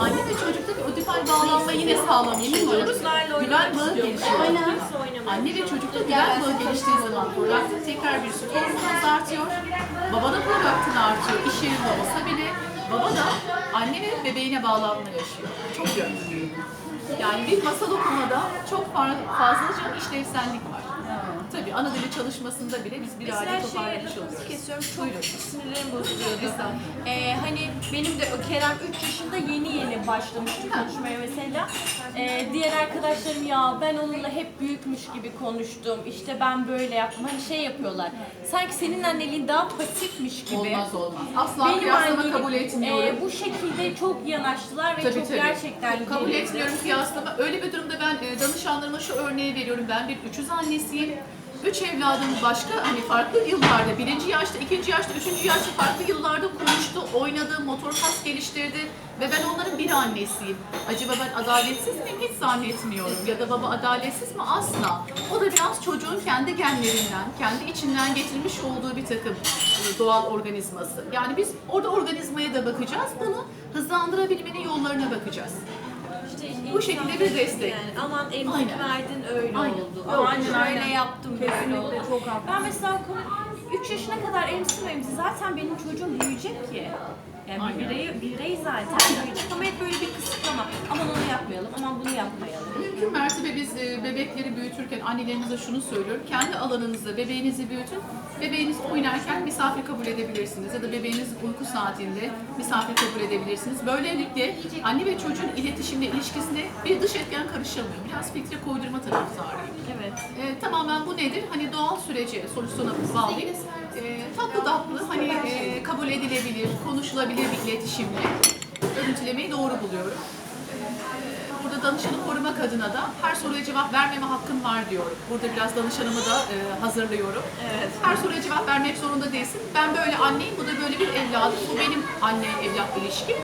anne ve çocuktaki ödipal bağlanma yine oluyoruz. Çocuklarla Güven oynamak bağı gelişiyor. Aynen. Anne ve çocukta güven bağı geliştiği zaman prolaktin tekrar bir süt hormonumuz artıyor. Baba da prolaktin artıyor. İş yerinde olsa bile baba da anne ve bebeğine bağlanma yaşıyor. Çok yönlü. Yani bir masal okumada çok fa- fazlaca işlevsellik var. Tabii ana dili çalışmasında bile biz bir Mesela aile şey toparlamış lafınızı oluyoruz. kesiyorum çok Buyurun. sinirlerim bozuluyordu. Ee, hani benim de Kerem 3 yaşında yeni yeni başlamıştı konuşmaya mesela. Ee, diğer arkadaşlarım ya ben onunla hep büyükmüş gibi konuştum. İşte ben böyle yaptım. Hani şey yapıyorlar. Sanki senin anneliğin daha pasifmiş gibi. Olmaz olmaz. Asla Benim kıyaslama annelik, kabul etmiyorum. e, bu şekilde çok yanaştılar ve Tabii, çok tabii. gerçekten kabul etmiyorum kıyaslama. Öyle bir e, danışanlarıma şu örneği veriyorum. Ben bir üçüz annesiyim. Üç evladım başka hani farklı yıllarda, birinci yaşta, ikinci yaşta, üçüncü yaşta farklı yıllarda konuştu, oynadı, motor kas geliştirdi ve ben onların bir annesiyim. Acaba ben adaletsiz miyim? Hiç zannetmiyorum. Ya da baba adaletsiz mi? Asla. O da biraz çocuğun kendi genlerinden, kendi içinden getirmiş olduğu bir takım e, doğal organizması. Yani biz orada organizmaya da bakacağız. Bunu hızlandırabilmenin yollarına bakacağız. İşte Bu şekilde bir destek. Yani aman emzik Aynen. verdin öyle Aynen. oldu. Yok, Aman aynen, şöyle aynen. yaptım böyle oldu. çok haklısın. Ben mesela konu 3 yaşına kadar emsin emsi zaten benim çocuğum büyüyecek ki. Yani bir birey, birey zaten büyüyecek ama hep böyle bir kısıtlama. Aman onu yapmayalım, aman bunu yapmayalım. Mümkün mertebe biz e, bebekleri büyütürken annelerimize şunu söylüyorum. Kendi alanınızda bebeğinizi büyütün. Bebeğiniz oynarken misafir kabul edebilirsiniz. Ya da bebeğiniz uyku saatinde misafir kabul edebilirsiniz. Böylelikle anne ve çocuğun iletişimde, ilişkisinde bir dış etken karışamıyor. Biraz filtre koydurma taraftarıyım. Evet. E, tamamen bu nedir? Hani doğal sürece solüsyona bağlayıp e, tatlı tatlı hani e, kabul edilebilir, konuşulabilir bir iletişimle örüntülemeyi doğru buluyorum. Burada danışanı korumak adına da her soruya cevap vermeme hakkım var diyorum. Burada biraz danışanımı da e, hazırlıyorum. Evet. Her soruya cevap vermek zorunda değilsin. Ben böyle anneyim, bu da böyle bir evladım. Bu benim anne evlat ilişkim.